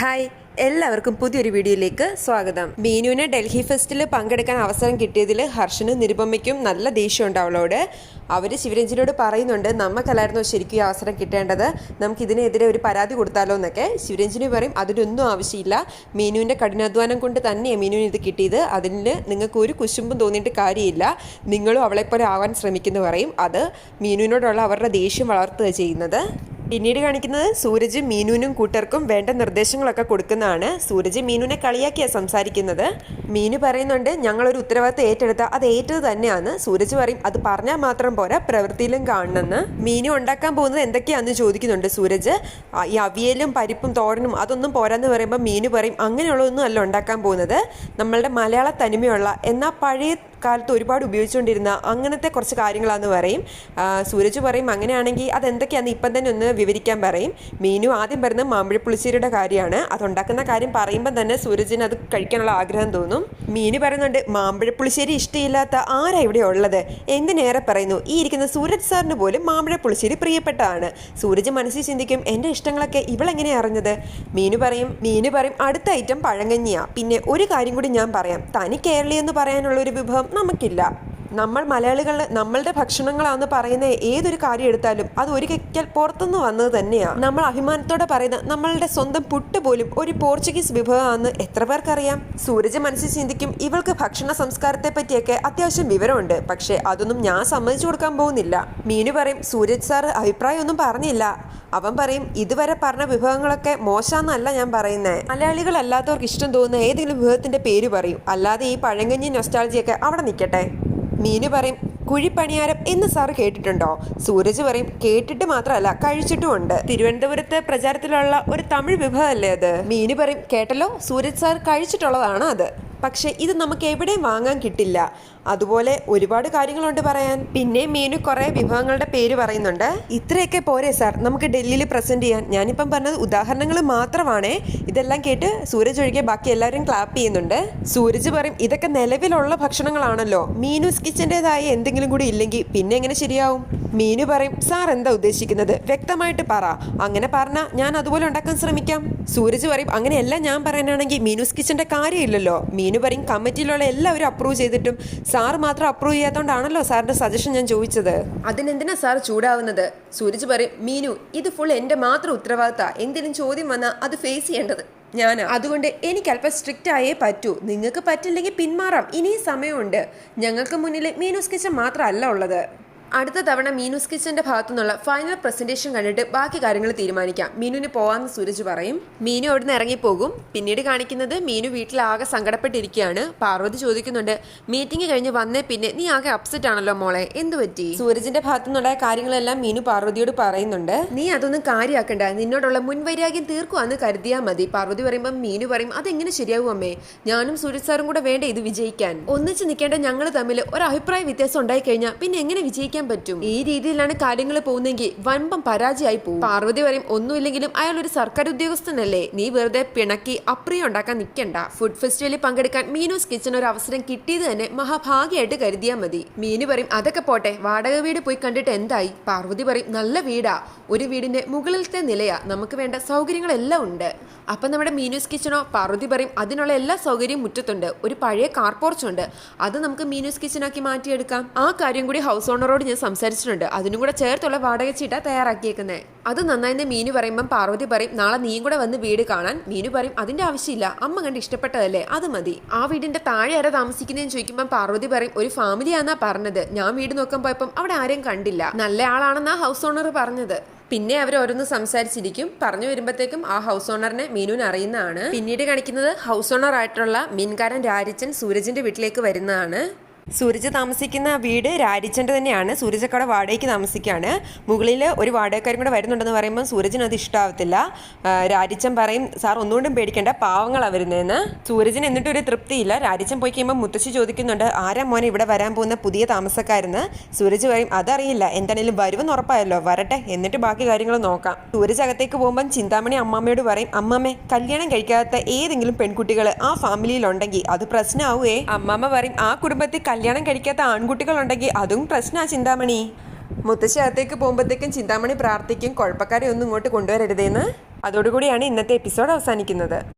Hi എല്ലാവർക്കും പുതിയൊരു വീഡിയോയിലേക്ക് സ്വാഗതം. മീനുവിന് ഡൽഹി ഫെസ്റ്റിൽ പങ്കെടുക്കാൻ അവസരം കിട്ടിയതിൽ ഹർഷനും നിരുപമയ്ക്കും നല്ല ദേഷ്യമുണ്ട് അവളോട്. അവർ ശിവരഞ്ജിനോട് പറയുന്നുണ്ട് നമുക്കല്ലായിരുന്നു ശരിക്കും ഈ അവസരം കിട്ടേണ്ടത്? നമുക്ക് ഇതിനെതിരെ ഒരു പരാതി കൊടുത്താലോ എന്നൊക്കെ. ശിവരഞ്ജിനി പറയും അതിനൊന്നും ആവശ്യമില്ല. മീനുവിന്റെ കഠിനാധ്വാനം കൊണ്ട് തന്നെയാണ് മീനുവിന് ഇത് കിട്ടിയത്. അതിന് നിങ്ങൾക്ക് ഒരു കുശുമ്പും തോന്നിയിട്ട് കാര്യമില്ല. നിങ്ങളും അവളെപ്പോലെ ആവാൻ ശ്രമിക്കുന്നു പറയും. അത് മീനുവിനോടുള്ള അവരുടെ ദേഷ്യം വളർത്തുക ചെയ്യുന്നത്. പിന്നീട് കാണിക്കുന്നത് സൂരജ് മീനുവിനും കൂട്ടർക്കും വേണ്ട നിർദ്ദേശങ്ങളൊക്കെ കൊടുക്കുന്നതാണ്. സൂരജ് മീനുവിനെ കളിയാക്കിയാണ് സംസാരിക്കുന്നത്. മീനു പറയുന്നുണ്ട് ഞങ്ങളൊരു ഉത്തരവാദിത്തം ഏറ്റെടുത്ത അത് ഏറ്റത് തന്നെയാണ്. സൂരജ് പറയും അത് പറഞ്ഞാൽ മാത്രം പോരാ പ്രവൃത്തിയിലും കാണണമെന്ന് മീനു ഉണ്ടാക്കാൻ പോകുന്നത് എന്തൊക്കെയാണെന്ന് ചോദിക്കുന്നുണ്ട് സൂരജ്. ഈ അവിയലും പരിപ്പും തോരനും അതൊന്നും പോരാന്ന് പറയുമ്പോൾ മീനു പറയും അങ്ങനെയുള്ളതൊന്നും അല്ല ഉണ്ടാക്കാൻ പോകുന്നത്. നമ്മളുടെ മലയാള തനിമയുള്ള എന്നാൽ പഴയ കാലത്ത് ഒരുപാട് ഉപയോഗിച്ചുകൊണ്ടിരുന്ന അങ്ങനത്തെ കുറച്ച് കാര്യങ്ങളാന്ന് പറയും. സൂരജ് പറയും അങ്ങനെയാണെങ്കിൽ അതെന്തൊക്കെയാണെന്ന് ഇപ്പം തന്നെ ഒന്ന് വിവരിക്കാൻ പറയും. മീനു ആദ്യം പറയുന്നത് മാമ്പഴപ്പുളിശ്ശേരിയുടെ കാര്യമാണ്. അതുണ്ടാക്കുന്ന കാര്യം പറയുമ്പോൾ തന്നെ സൂരജിന് അത് കഴിക്കാനുള്ള ആഗ്രഹം തോന്നും. മീനു പറയുന്നുണ്ട് മാമ്പഴപ്പുളിശ്ശേരി ഇഷ്ടമില്ലാത്ത ആരാ ഇവിടെ ഉള്ളത്? എന്തിനേറെ പറയുന്നു? ഈ ഇരിക്കുന്ന സൂരജ് സാറിന് പോലും മാമ്പഴപ്പുളിശ്ശേരി പ്രിയപ്പെട്ടതാണ്. സൂരജ് മനസ്സിൽ ചിന്തിക്കും എന്റെ ഇഷ്ടങ്ങളൊക്കെ ഇവളെങ്ങനെ അറിഞ്ഞത്? മീനു പറയും മീനു പറയും അടുത്ത ഐറ്റം പഴങ്ങഞ്ഞിയാണ് പിന്നെ ഒരു കാര്യം കൂടി ഞാൻ പറയാം. തനി കേരളീയെന്ന് എന്ന് പറയാനുള്ള ഒരു വിഭവം നമുക്കില്ല. നമ്മൾ മലയാളികൾ നമ്മളുടെ ഭക്ഷണങ്ങളാണെന്ന് പറയുന്ന ഏതൊരു കാര്യം എടുത്താലും അത് ഒരിക്കൽ പുറത്തുനിന്ന് വന്നത് തന്നെയാണ് നമ്മൾ അഭിമാനത്തോടെ പറയുന്ന നമ്മളുടെ സ്വന്തം പുട്ട് പോലും ഒരു പോർച്ചുഗീസ് വിഭവമാണെന്ന് എത്ര പേർക്കറിയാം? സൂരജ് മനസ്സിൽ ചിന്തിക്കും ഇവൾക്ക് ഭക്ഷണ സംസ്കാരത്തെ പറ്റിയൊക്കെ അത്യാവശ്യം വിവരമുണ്ട്. പക്ഷേ അതൊന്നും ഞാൻ സമ്മതിച്ചു കൊടുക്കാൻ പോകുന്നില്ല. മീനു പറയും സൂരജ് സാർ അഭിപ്രായമൊന്നും പറഞ്ഞില്ല. അവൻ പറയും ഇതുവരെ പറഞ്ഞ വിഭവങ്ങളൊക്കെ മോശമെന്നല്ല ഞാൻ പറയുന്നത് മലയാളികളല്ലാത്തവർക്ക് ഇഷ്ടം തോന്നുന്ന ഏതെങ്കിലും വിഭവത്തിന്റെ പേര് പറയും. അല്ലാതെ ഈ പഴങ്കഞ്ഞി നൊസ്റ്റാൾജിയൊക്കെ അവിടെ നിൽക്കട്ടെ. മീനു പറയും കുഴിപ്പണിയാരം എന്ന് സാറ് കേട്ടിട്ടുണ്ടോ? സൂരജ് പറയും കേട്ടിട്ട് മാത്രമല്ല കഴിച്ചിട്ടുമുണ്ട് തിരുവനന്തപുരത്ത് പ്രചാരത്തിലുള്ള ഒരു തമിഴ് വിഭവമല്ലേ അത്? മീനു പറയും കേട്ടല്ലോ സൂരജ് സാർ കഴിച്ചിട്ടുള്ളതാണ് അത് പക്ഷേ ഇത് നമുക്ക് എവിടെയും വാങ്ങാൻ കിട്ടില്ല. അതുപോലെ ഒരുപാട് കാര്യങ്ങളുണ്ട് പറയാൻ. പിന്നെ മീനു കുറേ വിഭവങ്ങളുടെ പേര് പറയുന്നുണ്ട്. ഇത്രയൊക്കെ പോരെ സാർ. നമുക്ക് ഡൽഹിയിൽ പ്രസന്റ് ചെയ്യാൻ. ഞാനിപ്പം പറഞ്ഞത് ഉദാഹരണങ്ങൾ മാത്രമാണേ. ഇതെല്ലാം കേട്ട് സൂരജ് ഒഴികെ ബാക്കി എല്ലാവരും ക്ലാപ്പ് ചെയ്യുന്നുണ്ട്. സൂരജ് പറയും ഇതൊക്കെ നിലവിലുള്ള ഭക്ഷണങ്ങളാണല്ലോ. മീനൂസ് കിച്ചന്റെതായ എന്തെങ്കിലും കൂടി ഇല്ലെങ്കിൽ പിന്നെ എങ്ങനെ ശരിയാവും? മീനു പറയും സാർ എന്താ ഉദ്ദേശിക്കുന്നത്? വ്യക്തമായിട്ട് പറ. അങ്ങനെ പറഞ്ഞാൽ ഞാൻ അതുപോലെ ഉണ്ടാക്കാൻ ശ്രമിക്കാം. സൂരജ് പറയും അങ്ങനെയല്ല ഞാൻ പറയാനാണെങ്കിൽ മീനൂസ് കിച്ചന്റെ കാര്യമില്ലല്ലോ. പറയും കമ്മിറ്റിയിലുള്ള എല്ലാവരും അപ്രൂവ് ചെയ്തിട്ടും സാർ മാത്രം അപ്രൂവ് ചെയ്യാത്തതുകൊണ്ടാണല്ലോ സാറിന്റെ സജഷൻ ഞാൻ ചോദിച്ചത്. അതിനെന്തിനാ സാർ ചൂടാവുന്നത്? സൂരജ് പറയും മീനു ഇത് ഫുൾ എന്റെ മാത്രം ഉത്തരവാദിത്ത. എന്തെങ്കിലും ചോദ്യം വന്നാൽ അത് ഫേസ് ചെയ്യേണ്ടത്. ഞാൻ അതുകൊണ്ട് എനിക്ക് അല്പം സ്ട്രിക്റ്റ് ആയേ പറ്റൂ. നിങ്ങൾക്ക് പറ്റില്ലെങ്കിൽ പിന്മാറാം. ഇനിയും സമയമുണ്ട്. ഞങ്ങൾക്ക് മുന്നിൽ മീനു സ്കെച്ച് മാത്രമല്ല ഉള്ളത്. അടുത്ത തവണ മീനുസ് കിച്ചന്റെ ഭാഗത്തു നിന്നുള്ള ഫൈനൽ പ്രസന്റേഷൻ കണ്ടിട്ട് ബാക്കി കാര്യങ്ങൾ തീരുമാനിക്കാം. മീനുവിന് പോവാന്ന് സൂരജ് പറയും. മീനു അവിടുന്ന് ഇറങ്ങിപ്പോകും. പിന്നീട് കാണിക്കുന്നത് മീനു വീട്ടിലാകെ സങ്കടപ്പെട്ടിരിക്കുകയാണ്. പാർവതി ചോദിക്കുന്നുണ്ട് മീറ്റിംഗ് കഴിഞ്ഞ് വന്നേ പിന്നെ നീ ആകെ അപ്സെറ്റ് ആണല്ലോ മോളെ. എന്തു പറ്റി? സൂരജിന്റെ ഭാഗത്തു നിന്നുള്ള കാര്യങ്ങളെല്ലാം മീനു പാർവതിയോട് പറയുന്നുണ്ട്. നീ അതൊന്നും കാര്യമാക്കണ്ട നിന്നോടുള്ള മുൻവൈരാഗ്യം തീർക്കുവാന്ന് കരുതിയാൽ മതി. പാർവതി പറയുമ്പോൾ മീനു പറയും അതെങ്ങനെ ശരിയാവും അമ്മേ? ഞാനും സൂരജ് സാറും കൂടെ വേണ്ട ഇത് വിജയിക്കാൻ? ഒന്നിച്ച് നിൽക്കേണ്ട ഞങ്ങൾ തമ്മിൽ ഒരു അഭിപ്രായ വ്യത്യാസം ഉണ്ടായി കഴിഞ്ഞാൽ പിന്നെ എങ്ങനെ വിജയിക്കാൻ പറ്റും. ഈ രീതിയിലാണ് കാര്യങ്ങൾ പോകുന്നെങ്കിൽ വൻപം പരാജയമായി പോകും. പാർവതി പറയും ഒന്നുമില്ലെങ്കിലും അയാൾ ഒരു സർക്കാർ ഉദ്യോഗസ്ഥനല്ലേ. നീ വെറുതെ പിണക്കി അപ്രിയം ഉണ്ടാക്കാൻ നിൽക്കണ്ട. ഫുഡ് ഫെസ്റ്റിവലിൽ പങ്കെടുക്കാൻ മീനൂസ് കിച്ചൺ ഒരു അവസരം കിട്ടിയത് തന്നെ മഹാഭാഗ്യമായിട്ട് കരുതിയാൽ മതി. മീനു പറയും അതൊക്കെ പോട്ടെ. വാടക വീട് പോയി കണ്ടിട്ട് എന്തായി? പാർവതി പറയും നല്ല വീടാ. ഒരു വീടിന്റെ മുകളിലത്തെ നിലയാ. നമുക്ക് വേണ്ട സൗകര്യങ്ങളെല്ലാം ഉണ്ട്. അപ്പൊ നമ്മുടെ മീനൂസ് കിച്ചണോ? പാർവതി പറയും അതിനുള്ള എല്ലാ സൗകര്യവും മുറ്റത്തുണ്ട്. ഒരു പഴയ കാർ പോർച്ച് ഉണ്ട് അത് നമുക്ക് മീനൂസ് കിച്ചണാക്കി മാറ്റിയെടുക്കാം. ആ കാര്യം കൂടി ഹൗസ് ഓണറോട് ഞാൻ സംസാരിച്ചിട്ടുണ്ട്. അതിനും കൂടെ ചേർത്തുള്ള വാടക ചീട്ട തയ്യാറാക്കിയേക്കുന്നത് അത് നന്നായി മീനു പറയുമ്പം പാർവതി പറയും നാളെ നീയും കൂടെ വന്ന് വീട് കാണാൻ. മീനു പറയും അതിന്റെ ആവശ്യമില്ല. അമ്മ കണ്ട് ഇഷ്ടപ്പെട്ടതല്ലേ? അത് മതി. ആ വീടിന്റെ താഴെ ആരാ താമസിക്കുന്നതെന്ന് ചോദിക്കുമ്പോൾ പാർവതി പറയും ഒരു ഫാമിലിയാന്നാ പറഞ്ഞത്. ഞാൻ വീട് നോക്കാൻ പോയപ്പം അവിടെ ആരെയും കണ്ടില്ല. നല്ല ആളാണെന്നാ ഹൗസ് ഓണർ പറഞ്ഞത്. പിന്നെ അവർ ഓരോന്ന് സംസാരിച്ചിരിക്കും. പറഞ്ഞു വരുമ്പോഴത്തേക്കും ആ ഹൗസ് ഓണറിനെ മീനുവിന് അറിയുന്നതാണ്. പിന്നീട് കാണിക്കുന്നത് ഹൗസ് ഓണർ ആയിട്ടുള്ള മീൻകാരൻ രാജൻ സൂരജിന്റെ വീട്ടിലേക്ക് വരുന്നതാണ്. സൂരജ് താമസിക്കുന്ന വീട് രാരിച്ചന്റെ തന്നെയാണ്. സൂരജക്കവിടെ വാടകയ്ക്ക് താമസിക്കുകയാണ് മുകളിൽ ഒരു വാടകക്കാരും കൂടെ വരുന്നുണ്ടെന്ന് പറയുമ്പോൾ സൂരജിന് അത് ഇഷ്ടാവത്തില്ല. രാരിച്ചൻ പറയും സാർ ഒന്നുകൊണ്ടും പേടിക്കേണ്ട പാവങ്ങൾ വരുന്നതെന്ന് സൂരജിന് എന്നിട്ട് ഒരു തൃപ്തിയില്ല. രാരിച്ചൻ പോയി കഴിയുമ്പോൾ മുത്തശ്ശി ചോദിക്കുന്നുണ്ട് ആരാ മോനെ ഇവിടെ വരാൻ പോകുന്ന പുതിയ താമസക്കാരെന്ന്? സൂരജ് പറയും അതറിയില്ല എന്താണേലും വരുമെന്ന് ഉറപ്പായല്ലോ വരട്ടെ എന്നിട്ട് ബാക്കി കാര്യങ്ങൾ നോക്കാം. സൂരജ് അകത്തേക്ക് പോകുമ്പം ചിന്താമണി അമ്മാമ്മയോട് പറയും അമ്മാമ്മേ കല്യാണം കഴിക്കാത്ത ഏതെങ്കിലും പെൺകുട്ടികൾ ആ ഫാമിലിയിലുണ്ടെങ്കിൽ അത് പ്രശ്നമാവുകയെ അമ്മാമ്മ പറയും ആ കുടുംബത്തിൽ കല്യാണം കഴിക്കാത്ത ആൺകുട്ടികളുണ്ടെങ്കിൽ അതും പ്രശ്നമാ ചിന്താമണി. മുത്തശ്ശേരത്തേക്ക് പോകുമ്പോഴത്തേക്കും ചിന്താമണി പ്രാർത്ഥിക്കും കുഴപ്പക്കാരെ ഒന്നും ഇങ്ങോട്ട് കൊണ്ടുവരരുതേന്ന്. അതോടുകൂടിയാണ് ഇന്നത്തെ എപ്പിസോഡ് അവസാനിക്കുന്നത്.